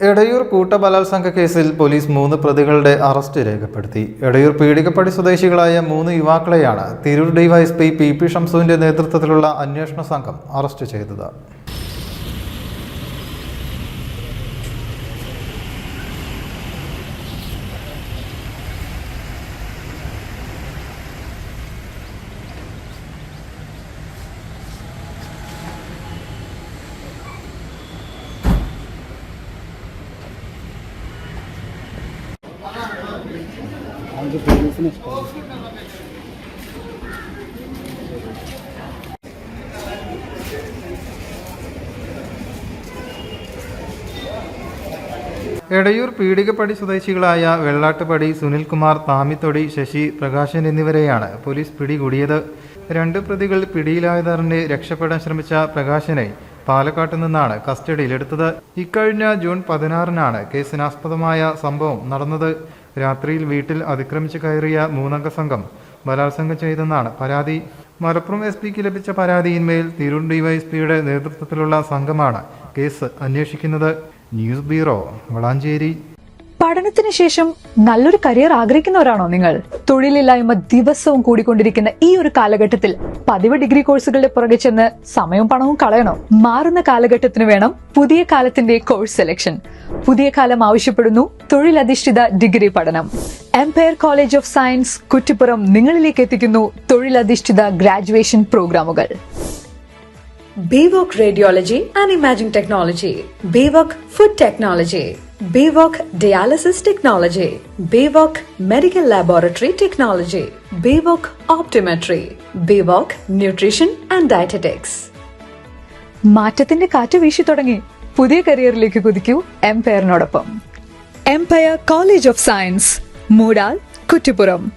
എടയൂർ കൂട്ടബലാത്സംഗ കേസിൽ പോലീസ് മൂന്ന് പ്രതികളുടെ അറസ്റ്റ് രേഖപ്പെടുത്തി. എടയൂർ പീഡികപ്പടി സ്വദേശികളായ മൂന്ന് യുവാക്കളെയാണ് തിരൂർ ഡിവൈഎസ്പി പി പി ഷംസുവിന്റെ നേതൃത്വത്തിലുള്ള അന്വേഷണ സംഘം അറസ്റ്റ് ചെയ്തത്. അവർക്ക് പോലീസിന് ഇഷ്ടമാണ് എടയൂർ പീഡികപ്പടി സ്വദേശികളായ വെള്ളാട്ടുപടി സുനിൽകുമാർ താമിത്തൊടി ശശി പ്രകാശൻ എന്നിവരെയാണ് പോലീസ് പിടികൂടിയത്. രണ്ട് പ്രതികൾ പിടിയിലായതറിഞ്ഞ് രക്ഷപ്പെടാൻ ശ്രമിച്ച പ്രകാശനെ പാലക്കാട്ട് നിന്നാണ് കസ്റ്റഡിയിലെടുത്തത്. ഇക്കഴിഞ്ഞ ജൂൺ പതിനാറിനാണ് കേസിനാസ്പദമായ സംഭവം നടന്നത്. രാത്രിയിൽ വീട്ടിൽ അതിക്രമിച്ച് കയറിയ മൂന്നംഗ സംഘം ബലാത്സംഗം ചെയ്തെന്നാണ് പരാതി. മലപ്പുറം എസ് പിക്ക് ലഭിച്ച പരാതിയിന്മേൽ തിരൂർ ഡിവൈഎസ്പിയുടെ നേതൃത്വത്തിലുള്ള സംഘമാണ് കേസ് അന്വേഷിക്കുന്നത്. News bureau Valanchery. പഠനത്തിന് ശേഷം നല്ലൊരു കരിയർ ആഗ്രഹിക്കുന്നവരാണോ നിങ്ങൾ? തൊഴിലില്ലായ്മ ദിവസവും കൂടിക്കൊണ്ടിരിക്കുന്ന ഈ ഒരു കാലഘട്ടത്തിൽ പതിവ് ഡിഗ്രി കോഴ്സുകളുടെ പുറകെ ചെന്ന് സമയവും പണവും കളയണോ? മാറുന്ന കാലഘട്ടത്തിന് വേണം പുതിയ കാലത്തിന്റെ കോഴ്സ് സെലക്ഷൻ. പുതിയ കാലം ആവശ്യപ്പെടുന്നു. തൊഴിലധിഷ്ഠിത ഡിഗ്രി പഠനം. Empire college of science Kuttippuram നിങ്ങളിലേക്ക് എത്തിക്കുന്നു തൊഴിലധിഷ്ഠിത ഗ്രാജുവേഷൻ പ്രോഗ്രാമുകൾ. BVoc radiology and imaging technology BVoc food technology BVoc dialysis technology BVoc medical laboratory technology BVoc optometry BVoc nutrition and dietetics മാറ്റത്തിന്റെ കാറ്റ് വീശി തുടങ്ങി. പുതിയ കരിയറിലേക്ക് കുതിക്കൂ എംപയറിനോടൊപ്പം. Empire college of science Moodal Kuttippuram.